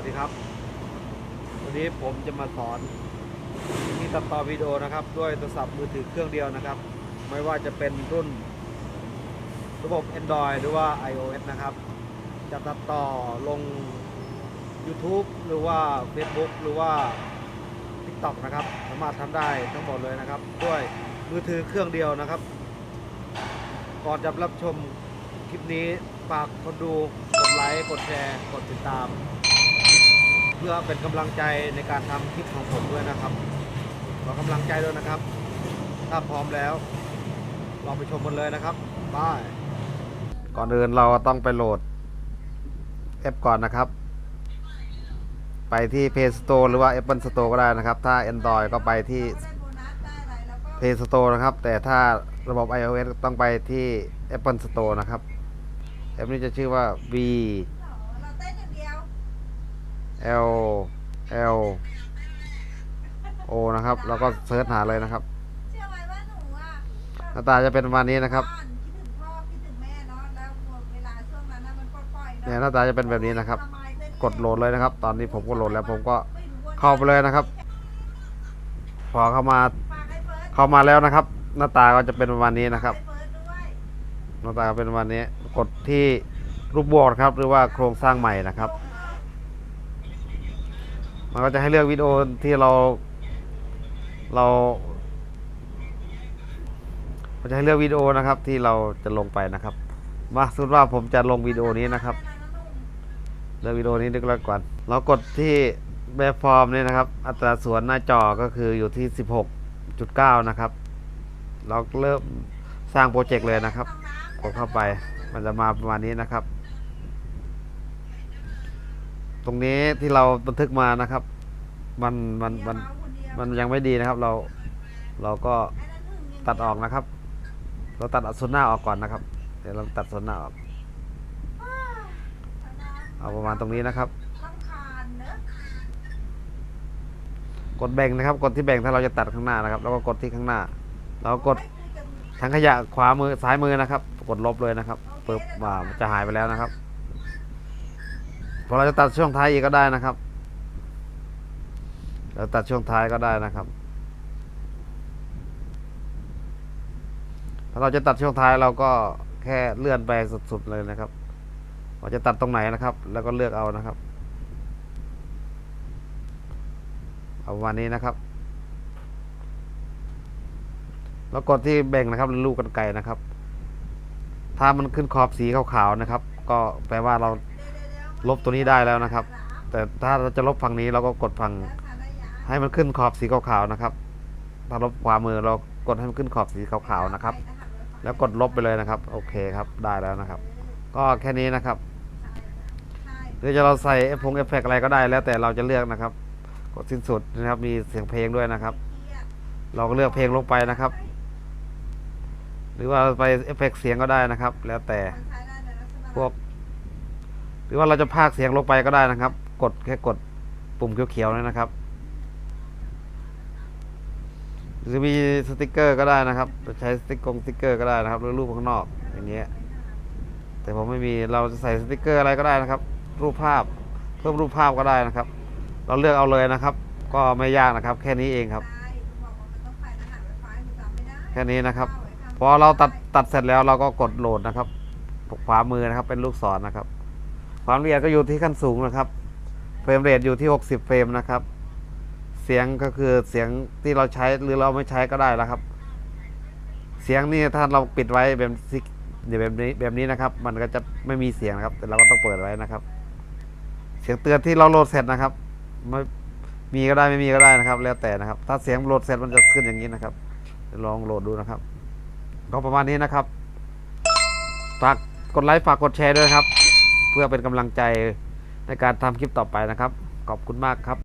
วัสดีครับ วันนี้ผมจะมาสอนที่ตัดต่อวิดีโอนะครับ ด้วยโทรศัพท์มือถือเครื่องเดียวนะครับ ไม่ว่าจะเป็นรุ่น ระบบ Android หรือว่า iOS นะครับ จะตัดต่อลง YouTube หรือว่า Facebook หรือว่า TikTok นะครับ สามารถทำได้ทั้งหมดเลยนะครับ ด้วยมือถือเครื่องเดียวนะครับ ก่อนจะรับชมคลิปนี้ฝากคนดูกดไลค์ กดแชร์ กดติดตาม เพื่อเป็นกำลังใจในการทำคลิปของผมด้วยนะครับขอกำลังใจด้วยนะครับ ถ้าพร้อมแล้ว เราไปชมกันเลยนะครับบายก่อนอื่นเราต้องไปโหลดแอปก่อนนะครับ ไปที่ Play Store หรือว่า Apple Store ก็ได้นะครับ ถ้า Android ก็ไปที่ Play Store นะครับ แต่ถ้าระบบ iOS ต้องไปที่ Apple Store นะครับ แอปนี้จะชื่อว่า V เราเต้นอย่างเดียว L L O นะครับ แล้วก็เซิร์ชหาเลยนะครับ เชื่อไหมว่าหนูอะหน้าตาจะเป็นประมาณนี้นะครับบ้านคิดถึงพ่อคิดถึงแม่เนาะแล้วเวลาช่วงนั้นน่ะมันปล่อยๆเนี่ยเนาะหน้าตาจะเป็นแบบนี้นะครับทำไมเต้นกดโหลดเลยนะครับ ตอนนี้ผมก็โหลดแล้วผมก็ไม่รู้ว่เข้าไปเลยนะครับ พอเข้ามาฝากให้เฟิร์สเข้ามาแล้วนะครับ หน้าตาก็จะเป็นประมาณนี้นะครับ ให้เฟิร์สด้วยหน้าตาเป็นประมาณนี้ กดที่รูปบวกนะครับ หรือว่าโครงสร้างใหม่นะครับ มันก็จะให้เลือกวิดีโอที่เรา เรามันจะให้เลือกวิดีโอนะครับ ที่เราจะลงไปนะครับ มาสมมติว่าผมจะลงวิดีโอนี้นะครับ เลือกวิดีโอนี้ดีกว่าก่อน เรากดที่แบบฟอร์มนี่นะครับ อัตราส่วนหน้าจอก็คืออยู่ที่ 16.9 นะครับ เราเริ่มสร้างโปรเจกต์เลยนะครับกดเข้าไปมันจะมาประมาณนี้นะครับ ตรงนี้ที่เราบันทึกมานะครับ มันมันมันมันยังไม่ดีนะครับ เราเราก็ตัดออกนะครับ เราตัดส่วนหน้าออกก่อนนะครับ เดี๋ยวเราตัดส่วนหน้าออก เอาประมาณตรงนี้นะครับ กดแบ่งนะครับ กดที่แบ่งถ้าเราจะตัดข้างหน้านะครับ แล้วก็กดที่ข้างหน้า เรากดไม่คุยกับถังขยะขวามือซ้ายมือนะครับ กดลบเลยนะครับปึ๊บว่ามันจะหายไปแล้วนะครับ พอเราจะตัดช่วงท้ายอีกก็ได้นะครับ เราตัดช่วงท้ายก็ได้นะครับ ถ้าเราจะตัดช่วงท้ายเราก็แค่เลื่อนไปสุดๆเลยนะครับว่าจะตัดตรงไหนนะครับ แล้วก็เลือกเอานะครับ เอาประมาณนี้นะครับ แล้วกดที่แบ่งนะครับลูกกันไก่นะครับ ถ้ามันขึ้นขอบสีขาวๆนะครับ ก็แปลว่าเรา ลบตัวนี้ได้แล้วนะครับ แต่ถ้าเราจะลบฝั่งนี้เราก็กดฝั่งให้มันขึ้นขอบสีขาวๆนะครับ ถ้าลบขวามือเรากดให้มันขึ้นขอบสีขาวๆนะครับ แล้วกดลบไปเลยนะครับ โอเคครับ ได้แล้วนะครับ ก็แค่นี้นะครับหรือจะเราใส่เอฟงเอฟเฟกอะไรก็ได้แล้วแต่เราจะเลือกนะครับ กดสิ้นสุดนะครับ มีเสียงเพลงด้วยนะครับ เราก็เลือกเพลงลงไปนะครับ หรือว่าไปเอฟเฟกเสียงก็ได้นะครับ แล้วแต่พวก รือว่าเราจะพากเสียงลงไปก็ได้นะครับ กดแค่กดปุ่มเขียวๆนี่นะครับ หรือมีสติกเกอร์ก็ได้นะครับจะใช้สติกกงสติกเกอร์ก็ได้นะครับหรือรูปข้างนอกอย่างเงี้ยแต่ผมไม่มีเราจะใส่สติกเกอร์อะไรก็ได้นะครับ รูปภาพเพิ่มรูปภาพก็ได้นะครับ เราเลือกเอาเลยนะครับ ก็ไม่ยากนะครับ แค่นี้เองครับ แค่นี้นะครับพอเราตัดตัดเสร็จแล้วเราก็กดโหลดนะครับขวามือนะครับเป็นลูกศรนะครับ ความละเอียดก็อยู่ที่ขั้นสูงนะครับ เฟรมเรทอยู่ที่ 60 เฟรมนะครับ เสียงก็คือเสียงที่เราใช้หรือเราไม่ใช้ก็ได้แล้วครับ เสียงนี่ถ้าเราปิดไว้แบบซิแบบนี้แบบนี้นะครับ มันก็จะไม่มีเสียงนะครับ แต่เราก็ต้องเปิดไว้นะครับ เสียงเตือนที่เราโหลดเสร็จนะครับไม่มีก็ได้ไม่มีก็ได้นะครับ แล้วแต่นะครับ ถ้าเสียงโหลดเสร็จมันจะขึ้นอย่างนี้นะครับลองโหลดดูนะครับ ก็ประมาณนี้นะครับฝากกดไลค์ฝากกดแชร์ด้วยครับ เพื่อเป็นกำลังใจในการทำคลิปต่อไปนะครับ ขอบคุณมากครับ